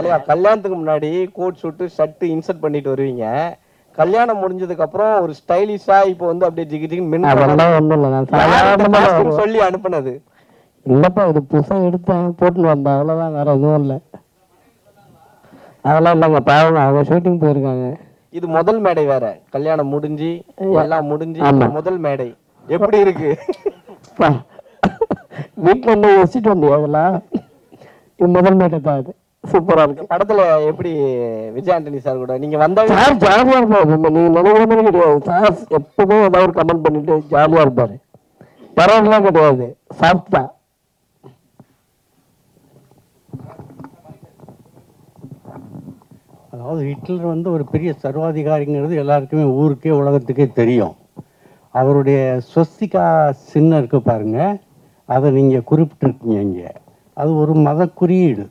கல்யாணத்துக்கு முன்னாடி code shoot shirt insert பண்ணிட்டு வருவீங்க. கல்யாணம் முடிஞ்சதுக்கு அப்புறம் ஒரு ஸ்டைலிஷா இப்போ வந்து அப்படியே ஜிகி ஜிகின்னு மின்னு அதெல்லாம். சொல்லி அனுப்புனது? இல்லப்பா இது புதுசாக எடுத்தேன் போட்டுன்னு வந்தேன் அவ்வளோதான் வேற எதுவும் இல்லை. அதெல்லாம் இல்லைங்க பாவம் அவங்க ஷூட்டிங் போயிருக்காங்க. இது முதல் மேடை வேற கல்யாணம் முடிஞ்சு எல்லாம் முடிஞ்சு. முதல் மேடை. எப்படி இருக்கு? வீட்டில் என்ன வச்சுட்டு வந்தியா அதெல்லாம் இது முதல் மேட்டை தான் இது. சூப்பராக இருக்கு. படத்துல எப்படி விஜய் ஆண்டனி சார் கூட? நீங்க வந்தாவே சார் ஜாலியாக இருப்பாரு. நீங்க நினைக்கிற மாதிரி கிடையாது சார் எப்பவுமே ஏதாவது ஒரு கமெண்ட் பண்ணிட்டு ஜாலியாக இருப்பாரு. பரவாயில்லாம் கிடையாது. சாப்பிட்டா. அதாவது ஹிட்லர் வந்து ஒரு பெரிய சர்வாதிகாரிங்கிறது எல்லாருக்குமே ஊருக்கே உலகத்துக்கே தெரியும். அவருடைய ஸ்வஸ்திகா சின்னம் இருக்கு பாருங்க. அதை நீங்கள் குறிப்பிட்டிருக்கீங்க இங்கே. அது ஒரு மத குறியீடு.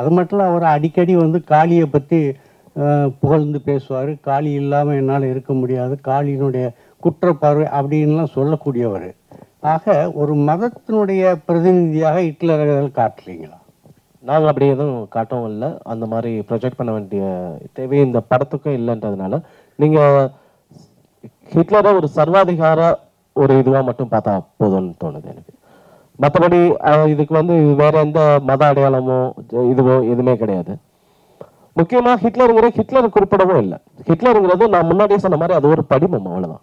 அது மட்டும் இல்லை அவர் அடிக்கடி வந்து காளியை பற்றி புகழ்ந்து பேசுவார். காளி இல்லாமல் என்னால் இருக்க முடியாது. காளியினுடைய குற்றப்பார்வை அப்படின்லாம் சொல்லக்கூடியவர். ஆக ஒரு மதத்தினுடைய பிரதிநிதியாக ஹிட்லரை காட்டலீங்களா? நாங்கள் அப்படி எதுவும் காட்டவும் இல்லை. அந்த மாதிரி ப்ரொஜெக்ட் பண்ண வேண்டிய தேவை இந்த படத்துக்கும் இல்லைன்றதுனால நீங்கள் ஹிட்லரை ஒரு சர்வாதிகார ஒரு இதுவாக மட்டும் பார்த்தா போதும்னு தோணுது எனக்கு. மற்றபடி இதுக்கு வந்து வேற எந்த மத அடையாளமோ இதுவோ எதுவுமே கிடையாது. முக்கியமாக ஹிட்லருங்கிற ஹிட்லர் குறிப்பிடவும் இல்லை. ஹிட்லருங்கிறது நான் முன்னாடியே சொன்ன மாதிரி அது ஒரு படிமம் அவ்வளவுதான்.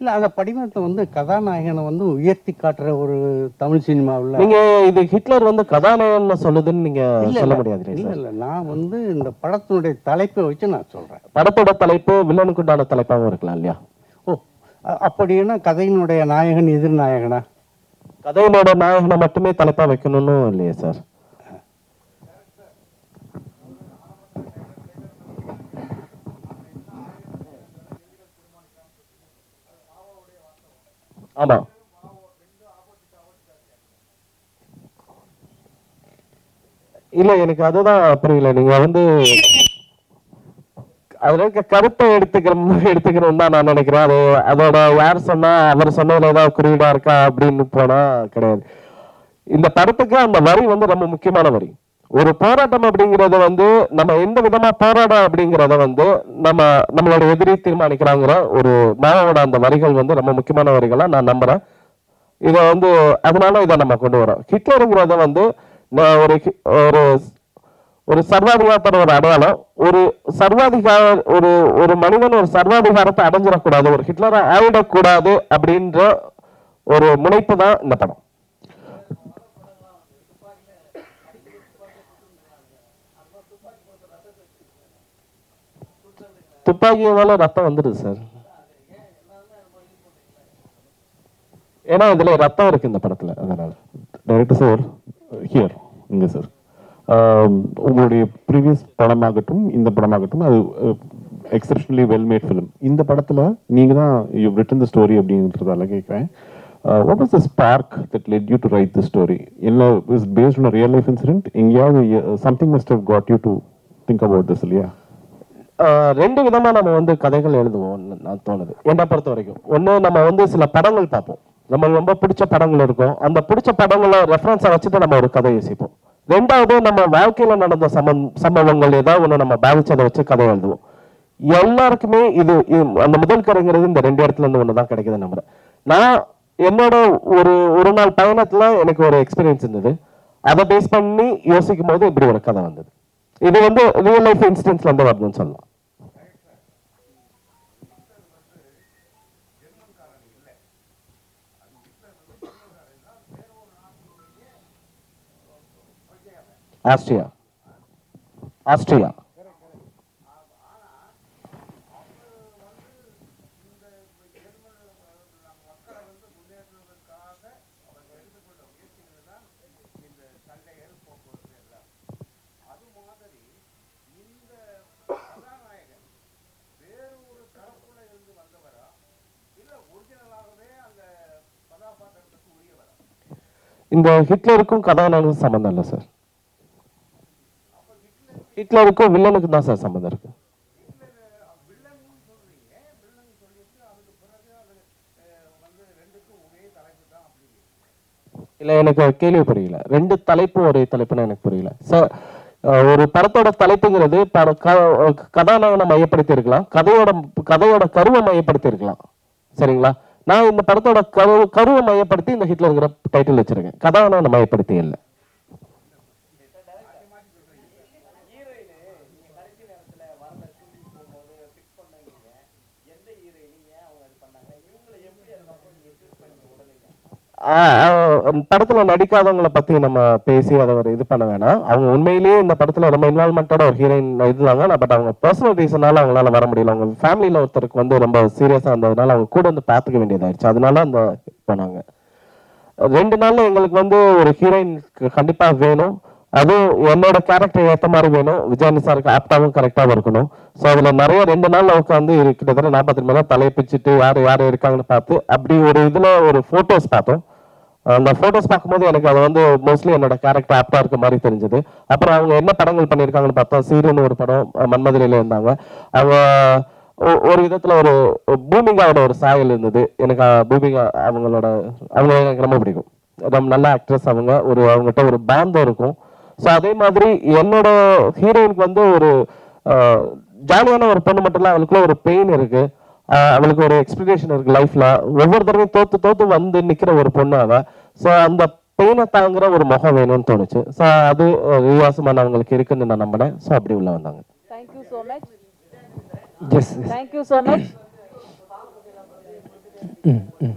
இல்லை அந்த படிமத்தை வந்து கதாநாயகனை வந்து உயர்த்தி காட்டுற ஒரு தமிழ் சினிமாவில் நீங்க இது ஹிட்லர் வந்து கதாநாயகன் சொல்லுதுன்னு நீங்க இல்ல, சொல்ல. முடியாது இல்ல இல்ல நான் வந்து இந்த படத்தினுடைய தலைப்பை வச்சு நான் சொல்றேன். படத்தோட தலைப்பு வில்லனுக்கு உண்டான தலைப்பாகவும் இருக்கலாம் இல்லையா? ஓ அப்படின்னா கதையினுடைய நாயகன் எதிர்நாயகனா கதையினோட நாயகனை மட்டுமே தலைப்பா வைக்கணும்னு இல்லையா சார் ஆமா. இல்ல எனக்கு அதுதான் புரியல. நீங்க வந்து அதுல இருக்க கருத்தை எடுத்துக்கிற எடுத்துக்கணும் தான் நான் நினைக்கிறேன். அது அதோட யார் சொன்னா அவர் சொன்னதுல ஏதாவது குறியீடா இருக்கா அப்படின்னு போனா கிடையாது. இந்த படத்துக்கு அந்த வரி வந்து ரொம்ப முக்கியமான வரி. ஒரு போராட்டம் அப்படிங்கறத வந்து நம்ம எந்த விதமா போராடம் அப்படிங்கிறத வந்து நம்ம நம்மளோட எதிரி தீர்மானிக்கிறாங்கிற ஒரு மாவோட அந்த வரிகள் வந்து ரொம்ப முக்கியமான வரிகளா நான் நம்புறேன். இதை வந்து அதனால இதை நம்ம கொண்டு வரோம். ஹிட்லருங்கிறத வந்து நான் ஒரு ஒரு ஒரு சர்வாதிகாரத்தோட ஒரு அடையாளம் ஒரு சர்வாதிகார ஒரு ஒரு மனிதன் ஒரு சர்வாதிகாரத்தை அடைஞ்சிடக்கூடாது ஒரு ஹிட்லரை ஆயிடக்கூடாது அப்படின்ற ஒரு முனைப்பு தான் இந்த படம். துப்பாக்கியால ரத்தம் வந்துடுது சார். ஏன்னா இதுல ரத்தம் இருக்கு இந்த படத்துல. அதனால. டைரக்டர் சார் ஹியர் இங்க சார் உங்களுடைய ப்ரீவியஸ் படமாகட்டும் இந்த படமாகட்டும் அது எக்ஸப்ஷனலி வெல் மேட் ஃபிலிம் இந்த படத்தில் நீங்கள் தான் யூ ரிட்டன் த ஸ்டோரி அப்படின்றதால கேட்குறேன் what is the spark that led you to write the story என்ன is based on real life incident எங்கேயாவது something must have got you to think about this இல்லையா? ரெண்டு விதமாக நம்ம வந்து கதைகள் எழுதுவோம் நான் தோணுது. என்னை பொறுத்த வரைக்கும். ஒன்று நம்ம வந்து சில படங்கள் பார்ப்போம். நம்ம ரொம்ப பிடிச்ச படங்கள் இருக்கும். அந்த பிடிச்ச படங்களை ரெஃபரன்ஸை வச்சுட்டு நம்ம ஒரு கதை யோசிப்போம் ரெண்டாவது நம்ம வாழ்க்கையில நடந்த சமம் சம்பவங்கள் ஏதாவது ஒன்று நம்ம பாதிச்சதை வச்சு கதை எழுதுவோம். எல்லாருக்குமே இது அந்த முதல் கதைங்கிறது இந்த ரெண்டு இடத்துல இருந்து ஒன்று தான் கிடைக்குது நம்புறேன். நான் என்னோட ஒரு ஒரு நாள் பயணத்துல எனக்கு ஒரு எக்ஸ்பீரியன்ஸ் இருந்தது. அதை பேஸ் பண்ணி யோசிக்கும் போது இப்படி ஒரு கதை வந்தது. இது வந்து ரியல் லைஃப் இன்சிடென்ட்ஸ்ல இருந்து வருதுன்னு சொல்லலாம். ஆஸ்ட்ரியா ஆஸ்ட்ரியா இந்த ஹிட்லருக்கும் கதாநாயகனுக்கும் சம்மந்தம் இல்லை சார் ஹிட்லருக்கும் வில்லனுக்கும் தான் சார் சம்மந்தம் இருக்கு. இல்ல எனக்கு கேள்வி புரியல. ரெண்டு தலைப்பு ஒரே தலைப்புன்னு எனக்கு புரியல. சார் ஒரு படத்தோட தலைப்புங்கிறது கதாநாயகனை மையப்படுத்தி இருக்கலாம். கதையோட கதையோட கருவை மையப்படுத்தி இருக்கலாம். சரிங்களா? நான் இந்த படத்தோட கரு கருவை மையப்படுத்தி இந்த ஹிட்லருங்கிற டைட்டில் வச்சிருக்கேன். கதாநாயகனை மையப்படுத்தி இல்லை. படத்துல நடிக்காதவங்கள பத்தி நம்ம பேசி அதை ஒரு இது பண்ண வேணாம். அவங்க உண்மையிலேயே இந்த படத்துல ரொம்ப இன்வால்மெண்டோட ஒரு ஹீரோயின் இருந்தாங்க. பட் அவங்க பர்சனல் ரீசனால அவங்களால வர முடியல. அவங்க ஃபேமிலியில ஒருத்தருக்கு வந்து ரொம்ப சீரியஸா இருந்ததுனால அவங்க கூட வந்து பாத்துக்க வேண்டியதாயிருச்சு. அதனால அந்த போனாங்க. ரெண்டு நாள்ல எங்களுக்கு வந்து ஒரு ஹீரோயின் கண்டிப்பா வேணும். அதுவும் என்னோட கேரக்டர் ஏத்த மாதிரி வேணும். விஜயானி சாருக்கு ஆப்டாவும் கரெக்டாகவும் இருக்கணும். ஸோ அதுல நிறைய ரெண்டு நாள் உட்காந்து கிட்டத்தட்ட நாற்பத்தி மேல தலையை பிச்சுட்டு யார் யார் இருக்காங்கன்னு பார்த்து அப்படி ஒரு இதுல ஒரு போட்டோஸ் பார்த்தோம். அந்த ஃபோட்டோஸ் பார்க்கும்போது எனக்கு அது வந்து மோஸ்ட்லி என்னோட கேரக்டர் ஆப்டா இருக்க மாதிரி தெரிஞ்சது. அப்புறம் அவங்க என்ன படங்கள் பண்ணியிருக்காங்கன்னு பார்த்தா சீருன்னு ஒரு படம் மன்மதுரையில இருந்தாங்க. அவங்க ஒ- ஒரு விதத்துல ஒரு பூமிகாவோட ஒரு சாயல் இருந்தது. எனக்கு பூமிகா அவங்களோட அவங்க எனக்கு ரொம்ப பிடிக்கும். ரொம்ப நல்ல ஆக்ட்ரஸ் அவங்க. ஒரு அவங்ககிட்ட ஒரு பாந்தம் இருக்கும். ஸோ அதே மாதிரி என்னோட ஹீரோயினுக்கு வந்து ஒரு ஜாலியான ஒரு பொண்ணு மட்டும் இல்லை அவளுக்குள்ள ஒரு பெயின் இருக்குது அவளுக்கு ஒரு எக்ஸ்பெக்டேஷன் இருக்கு லைஃப்ல ஒவ்வொரு தடவையும் தோத்து தோத்து வந்து நிக்கிற ஒரு பொண்ணு அவ. ஸோ அந்த பெயினை தாங்குற ஒரு முகம் வேணும்னு தோணுச்சு. ஸோ அது விவாசமான அவங்களுக்கு இருக்குன்னு நான் நம்பினேன் ஸோ அப்படி உள்ள வந்தாங்க. Thank you so much. Yes Thank you so much. ம் hmm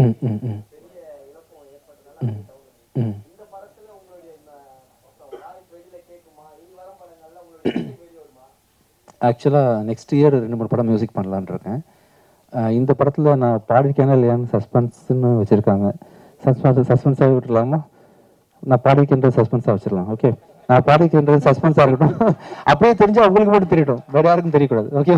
hmm hmm hmm hmm ம் ஆக்சுவலாக நெக்ஸ்ட் இயர் ரெண்டு மூணு படம் மியூசிக் பண்ணலான்னு இருக்கேன். இந்த படத்தில் நான் பாடிருக்கேனா இல்லையான்னு சஸ்பென்ஸ்னு வச்சுருக்காங்க. சஸ்பென்ஸ் சஸ்பென்ஸாக விட்டுலாமா நான் பாடிருக்கின்ற சஸ்பென்ஸாக வச்சிடலாம். ஓகே நான் பாடிருக்கின்றது சஸ்பென்ஸாக இருக்கட்டும். அப்படியே தெரிஞ்சு அவங்களுக்கு மட்டும் தெரியட்டும் வேறு யாருக்கும் தெரியக்கூடாது. ஓகே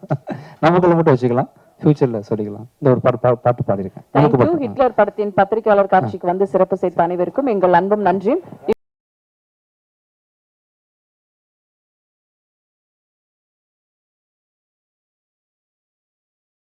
நமக்குள்ள மட்டும் வச்சுக்கலாம். ஃப்யூச்சரில் சொல்லிக்கலாம். இந்த ஒரு பாட்டு பாடியிருக்கேன் ஹிட்லர் படத்தின் பத்திரிகையாளர் காட்சிக்கு வந்து சிறப்பு செய்த அனைவருக்கும் எங்கள் அன்பும் நன்றியும்.